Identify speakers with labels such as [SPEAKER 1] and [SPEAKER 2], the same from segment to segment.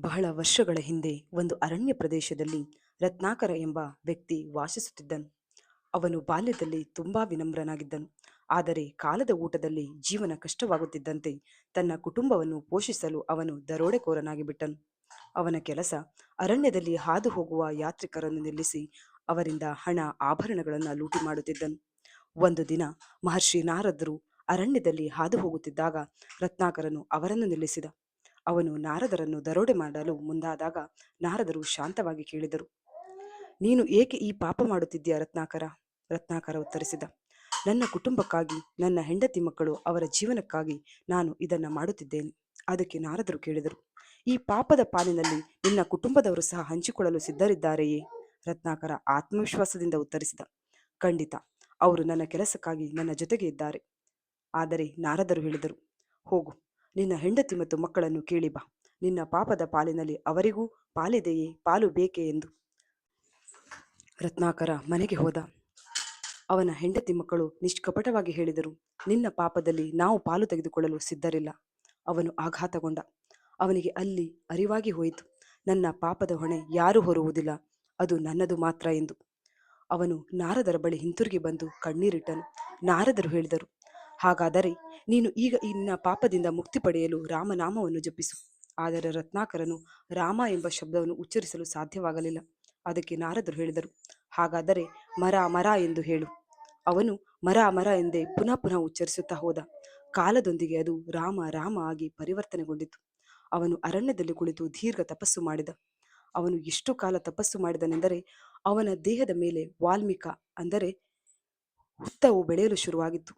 [SPEAKER 1] ಬಹಳ ವರ್ಷಗಳ ಹಿಂದೆ ಒಂದು ಅರಣ್ಯ ಪ್ರದೇಶದಲ್ಲಿ ರತ್ನಾಕರ ಎಂಬ ವ್ಯಕ್ತಿ ವಾಸಿಸುತ್ತಿದ್ದನು. ಅವನು ಬಾಲ್ಯದಲ್ಲಿ ತುಂಬಾ ವಿನಮ್ರನಾಗಿದ್ದನು. ಆದರೆ ಕಾಲದ ಊಟದಲ್ಲಿ ಜೀವನ ಕಷ್ಟವಾಗುತ್ತಿದ್ದಂತೆ ತನ್ನ ಕುಟುಂಬವನ್ನು ಪೋಷಿಸಲು ಅವನು ದರೋಡೆಕೋರನಾಗಿ ಬಿಟ್ಟನು. ಅವನ ಕೆಲಸ ಅರಣ್ಯದಲ್ಲಿ ಹಾದು ಹೋಗುವ ಯಾತ್ರಿಕರನ್ನು ನಿಲ್ಲಿಸಿ ಅವರಿಂದ ಹಣ, ಆಭರಣಗಳನ್ನು ಲೂಟಿ ಮಾಡುತ್ತಿದ್ದನು. ಒಂದು ದಿನ ಮಹರ್ಷಿ ನಾರದರು ಅರಣ್ಯದಲ್ಲಿ ಹಾದು ಹೋಗುತ್ತಿದ್ದಾಗ ರತ್ನಾಕರನು ಅವರನ್ನು ನಿಲ್ಲಿಸಿದ. ಅವನು ನಾರದರನ್ನು ದರೋಡೆ ಮಾಡಲು ಮುಂದಾದಾಗ ನಾರದರು ಶಾಂತವಾಗಿ ಕೇಳಿದರು, ನೀನು ಏಕೆ ಈ ಪಾಪ ಮಾಡುತ್ತಿದ್ದೀಯ ರತ್ನಾಕರ? ರತ್ನಾಕರ ಉತ್ತರಿಸಿದ, ನನ್ನ ಕುಟುಂಬಕ್ಕಾಗಿ, ನನ್ನ ಹೆಂಡತಿ ಮಕ್ಕಳು ಅವರ ಜೀವನಕ್ಕಾಗಿ ನಾನು ಇದನ್ನು ಮಾಡುತ್ತಿದ್ದೇನೆ. ಅದಕ್ಕೆ ನಾರದರು ಕೇಳಿದರು, ಈ ಪಾಪದ ಪಾಲಿನಲ್ಲಿ ನಿನ್ನ ಕುಟುಂಬದವರು ಸಹ ಹಂಚಿಕೊಳ್ಳಲು ಸಿದ್ಧರಿದ್ದಾರೆಯೇ? ರತ್ನಾಕರ ಆತ್ಮವಿಶ್ವಾಸದಿಂದ ಉತ್ತರಿಸಿದ, ಖಂಡಿತ, ಅವರು ನನ್ನ ಕೆಲಸಕ್ಕಾಗಿ ನನ್ನ ಜೊತೆಗೆ ಇದ್ದಾರೆ. ಆದರೆ ನಾರದರು ಹೇಳಿದರು, ಹೋಗು ನಿನ್ನ ಹೆಂಡತಿ ಮತ್ತು ಮಕ್ಕಳನ್ನು ಕೇಳಿ ಬಾ. ನಿನ್ನ ಪಾಪದ ಪಾಲಿನಲ್ಲಿ ಅವರಿಗೂ ಪಾಲಿದೆಯೇ, ಪಾಲು ಬೇಕೇ ಎಂದು. ರತ್ನಾಕರ ಮನೆಗೆ ಹೋದ. ಅವನ ಹೆಂಡತಿ ಮಕ್ಕಳು ನಿಷ್ಕಪಟವಾಗಿ ಹೇಳಿದರು, ನಿನ್ನ ಪಾಪದಲ್ಲಿ ನಾವು ಪಾಲು ತೆಗೆದುಕೊಳ್ಳಲು ಸಿದ್ಧರಿಲ್ಲ. ಅವನು ಆಘಾತಗೊಂಡ. ಅವನಿಗೆ ಅಲ್ಲಿ ಅರಿವಾಗಿ ಹೋಯಿತು, ನನ್ನ ಪಾಪದ ಹೊಣೆ ಯಾರೂ ಹೊರುವುದಿಲ್ಲ, ಅದು ನನ್ನದು ಮಾತ್ರ ಎಂದು. ಅವನು ನಾರದರ ಬಳಿ ಹಿಂತಿರುಗಿ ಬಂದು ಕಣ್ಣೀರಿಟ್ಟನು. ನಾರದರು ಹೇಳಿದರು ಹಾಗಾದರೆ ನೀನು ಈಗ ನಿನ್ನ ಪಾಪದಿಂದ ಮುಕ್ತಿ ಪಡೆಯಲು ರಾಮನಾಮವನ್ನು ಜಪಿಸು. ಆದರೆ ರತ್ನಾಕರನು ರಾಮ ಎಂಬ ಶಬ್ದವನ್ನು ಉಚ್ಚರಿಸಲು ಸಾಧ್ಯವಾಗಲಿಲ್ಲ. ಅದಕ್ಕೆ ನಾರದರು ಹೇಳಿದರು, ಹಾಗಾದರೆ ಮರ ಮರ ಎಂದು ಹೇಳು. ಅವನು ಮರ ಮರ ಎಂದೇ ಪುನಃ ಪುನಃ ಉಚ್ಚರಿಸುತ್ತಾ ಹೋದ. ಕಾಲದೊಂದಿಗೆ ಅದು ರಾಮ ರಾಮ ಆಗಿ ಪರಿವರ್ತನೆಗೊಂಡಿತು. ಅವನು ಅರಣ್ಯದಲ್ಲಿ ಕುಳಿತು ದೀರ್ಘ ತಪಸ್ಸು ಮಾಡಿದ. ಅವನು ಎಷ್ಟು ಕಾಲ ತಪಸ್ಸು ಮಾಡಿದನೆಂದರೆ ಅವನ ದೇಹದ ಮೇಲೆ ವಾಲ್ಮೀಕ ಅಂದರೆ ಹುತ್ತವು ಬೆಳೆಯಲು ಶುರುವಾಗಿತ್ತು.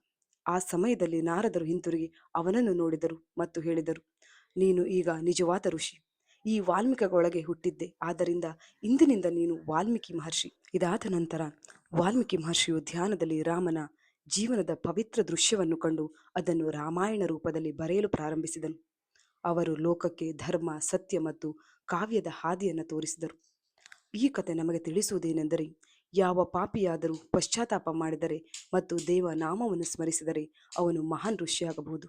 [SPEAKER 1] ಆ ಸಮಯದಲ್ಲಿ ನಾರದರು ಹಿಂತಿರುಗಿ ಅವನನ್ನು ನೋಡಿದರು ಮತ್ತು ಹೇಳಿದರು, ನೀನು ಈಗ ನಿಜವಾದ ಋಷಿ. ಈ ವಾಲ್ಮೀಕಗೊಳಗೆ ಹುಟ್ಟಿದ್ದೆ. ಆದ್ದರಿಂದ ಇಂದಿನಿಂದ ನೀನು ವಾಲ್ಮೀಕಿ ಮಹರ್ಷಿ. ಇದಾದ ನಂತರ ವಾಲ್ಮೀಕಿ ಮಹರ್ಷಿಯು ಧ್ಯಾನದಲ್ಲಿ ರಾಮನ ಜೀವನದ ಪವಿತ್ರ ದೃಶ್ಯವನ್ನು ಕಂಡು ಅದನ್ನು ರಾಮಾಯಣ ರೂಪದಲ್ಲಿ ಬರೆಯಲು ಪ್ರಾರಂಭಿಸಿದನು. ಅವರು ಲೋಕಕ್ಕೆ ಧರ್ಮ, ಸತ್ಯ ಮತ್ತು ಕಾವ್ಯದ ಹಾದಿಯನ್ನು ತೋರಿಸಿದರು. ಈ ಕತೆ ನಮಗೆ ತಿಳಿಸುವುದೇನೆಂದರೆ ಯಾವ ಪಾಪಿಯಾದರೂ ಪಶ್ಚಾತ್ತಾಪ ಮಾಡಿದರೆ ಮತ್ತು ದೇವ ನಾಮವನ್ನು ಸ್ಮರಿಸಿದರೆ ಅವನು ಮಹಾನ್ ಋಷಿಯಾಗಬಹುದು.